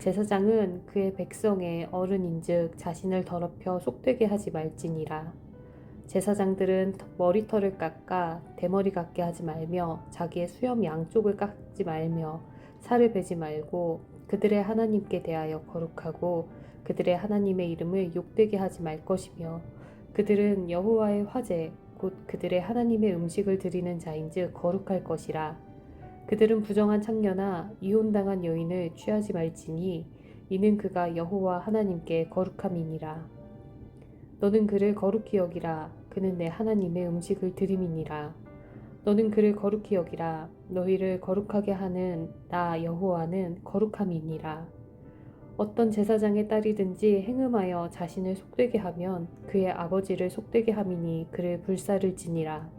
제사장은 그의 백성의 어른인즉 자신을 더럽혀 속되게 하지 말지니라. 제사장들은 머리털을 깎아 대머리 같게 하지 말며 자기의 수염 양쪽을 깎지 말며 살을 베지 말고 그들의 하나님께 대하여 거룩하고 그들의 하나님의 이름을 욕되게 하지 말 것이며 그들은 여호와의 화제 곧 그들의 하나님의 음식을 드리는 자인즉 거룩할 것이라. 그들은 부정한 창녀나 이혼당한 여인을 취하지 말지니 이는 그가 여호와 하나님께 거룩함이니라. 너는 그를 거룩히 여기라. 그는 내 하나님의 음식을 드림이니라. 너는 그를 거룩히 여기라. 너희를 거룩하게 하는 나 여호와는 거룩함이니라. 어떤 제사장의 딸이든지 행음하여 자신을 속되게 하면 그의 아버지를 속되게 함이니 그를 불사를 지니라.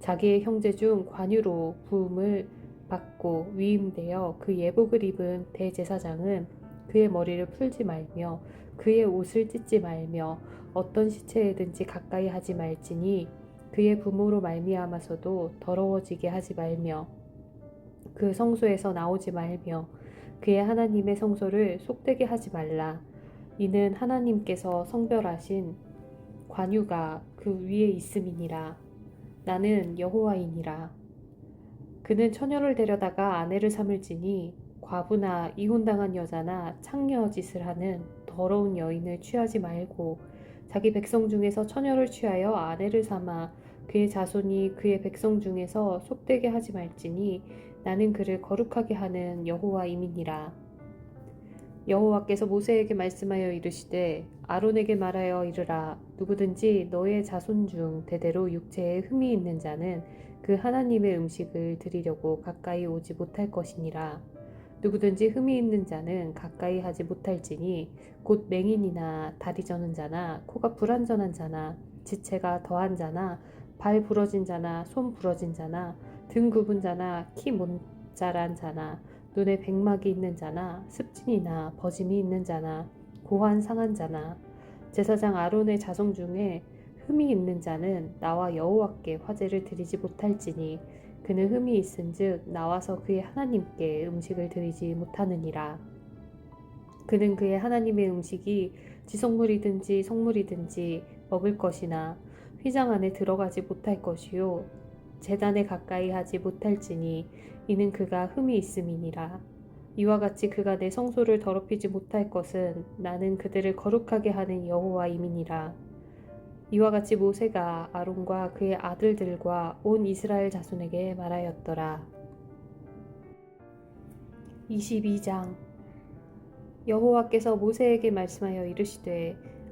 자기의 형제 중 관유로 부음을 받고 위임되어 그 예복을 입은 대제사장은 그의 머리를 풀지 말며 그의 옷을 찢지 말며 어떤 시체에든지 가까이 하지 말지니 그의 부모로 말미암아서도 더러워지게 하지 말며 그 성소에서 나오지 말며 그의 하나님의 성소를 속되게 하지 말라. 이는 하나님께서 성별하신 관유가 그 위에 있음이니라 나는 여호와이니라. 그는 처녀를 데려다가 아내를 삼을지니 과부나 이혼당한 여자나 창녀 짓을 하는 더러운 여인을 취하지 말고 자기 백성 중에서 처녀를 취하여 아내를 삼아 그의 자손이 그의 백성 중에서 속되게 하지 말지니 나는 그를 거룩하게 하는 여호와임이니라. 여호와께서 모세에게 말씀하여 이르시되 아론에게 말하여 이르라. 누구든지 너의 자손 중 대대로 육체에 흠이 있는 자는 그 하나님의 음식을 드리려고 가까이 오지 못할 것이니라. 누구든지 흠이 있는 자는 가까이 하지 못할지니 곧 맹인이나 다리 저는 자나 코가 불완전한 자나 지체가 더한 자나 발 부러진 자나 손 부러진 자나 등 굽은 자나 키 못 자란 자나 눈에 백막이 있는 자나 습진이나 버짐이 있는 자나 고환 상한 자나 제사장 아론의 자성 중에 흠이 있는 자는 나와 여호와께 화제를 드리지 못할지니 그는 흠이 있은즉 나와서 그의 하나님께 음식을 드리지 못하느니라. 그는 그의 하나님의 음식이 지성물이든지 성물이든지 먹을 것이나 휘장 안에 들어가지 못할 것이요 재단에 가까이 하지 못할지니 이는 그가 흠이 있음이니라. 이와 같이 그가 내 성소를 더럽히지 못할 것은 나는 그들을 거룩하게 하는 여호와임이니라. 이와 같이 모세가 아론과 그의 아들들과 온 이스라엘 자손에게 말하였더라. 22장 여호와께서 모세에게 말씀하여 이르시되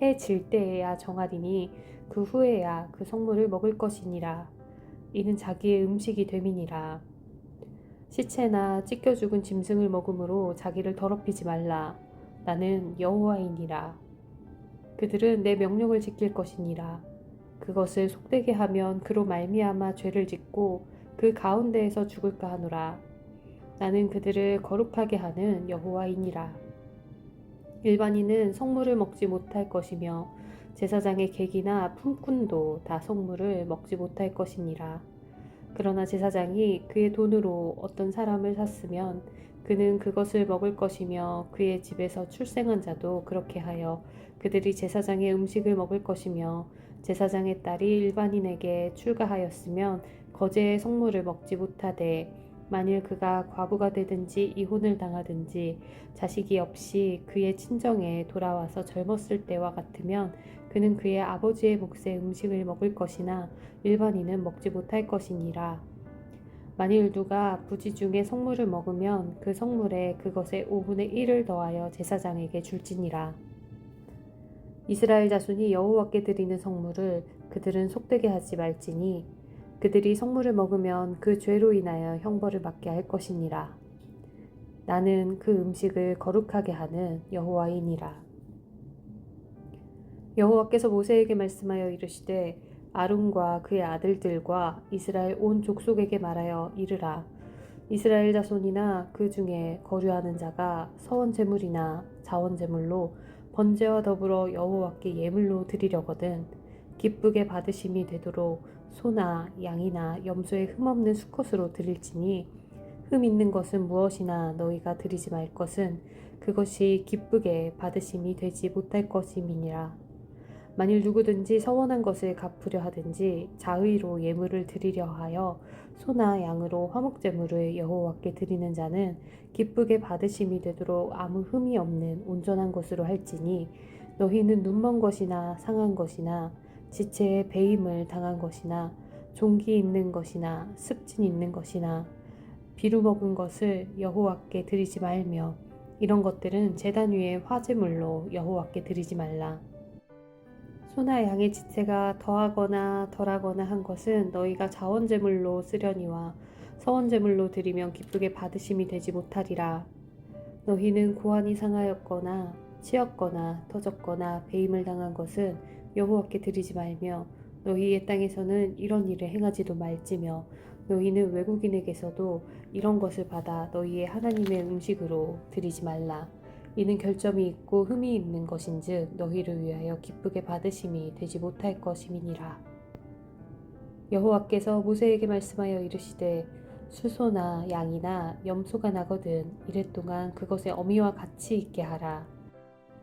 해질 때에야 정하리니 그 후에야 그 성물을 먹을 것이니라. 이는 자기의 음식이 됨이니라. 시체나 찢겨 죽은 짐승을 먹음으로 자기를 더럽히지 말라. 나는 여호와이니라. 그들은 내 명령을 지킬 것이니라. 그것을 속되게 하면 그로 말미암아 죄를 짓고 그 가운데에서 죽을까 하노라. 나는 그들을 거룩하게 하는 여호와이니라. 일반인은 성물을 먹지 못할 것이며 제사장의 객이나 품꾼도 다 성물을 먹지 못할 것이니라. 그러나 제사장이 그의 돈으로 어떤 사람을 샀으면 그는 그것을 먹을 것이며 그의 집에서 출생한 자도 그렇게 하여 그들이 제사장의 음식을 먹을 것이며 제사장의 딸이 일반인에게 출가하였으면 거제의 성물을 먹지 못하되 만일 그가 과부가 되든지 이혼을 당하든지 자식이 없이 그의 친정에 돌아와서 젊었을 때와 같으면 그는 그의 아버지의 몫의 음식을 먹을 것이나 일반인은 먹지 못할 것이니라. 만일 누가 부지 중에 성물을 먹으면 그 성물에 그것의 5분의 1을 더하여 제사장에게 줄지니라. 이스라엘 자손이 여호와께 드리는 성물을 그들은 속되게 하지 말지니 그들이 성물을 먹으면 그 죄로 인하여 형벌을 받게 할 것이니라. 나는 그 음식을 거룩하게 하는 여호와이니라. 여호와께서 모세에게 말씀하여 이르시되 아론과 그의 아들들과 이스라엘 온 족속에게 말하여 이르라. 이스라엘 자손이나 그 중에 거류하는 자가 서원 제물이나 자원 제물로 번제와 더불어 여호와께 예물로 드리려거든 기쁘게 받으심이 되도록 소나 양이나 염소의 흠 없는 수컷으로 드릴지니 흠 있는 것은 무엇이나 너희가 드리지 말 것은 그것이 기쁘게 받으심이 되지 못할 것임이니라. 만일 누구든지 서원한 것을 갚으려 하든지 자의로 예물을 드리려 하여 소나 양으로 화목제물을 여호와께 드리는 자는 기쁘게 받으심이 되도록 아무 흠이 없는 온전한 것으로 할지니 너희는 눈먼 것이나 상한 것이나 지체에 배임을 당한 것이나 종기 있는 것이나 습진 있는 것이나 비루 먹은 것을 여호와께 드리지 말며 이런 것들은 제단 위에 화제물로 여호와께 드리지 말라. 소나 양의 지체가 더하거나 덜하거나 한 것은 너희가 자원제물로 쓰려니와 서원제물로 드리면 기쁘게 받으심이 되지 못하리라. 너희는 고환이 상하였거나 치였거나 터졌거나 배임을 당한 것은 여호와께 드리지 말며 너희의 땅에서는 이런 일을 행하지도 말지며 너희는 외국인에게서도 이런 것을 받아 너희의 하나님의 음식으로 드리지 말라. 이는 결점이 있고 흠이 있는 것인즉 너희를 위하여 기쁘게 받으심이 되지 못할 것임이니라. 여호와께서 모세에게 말씀하여 이르시되 수소나 양이나 염소가 나거든 이랫 동안 그것의 어미와 같이 있게 하라.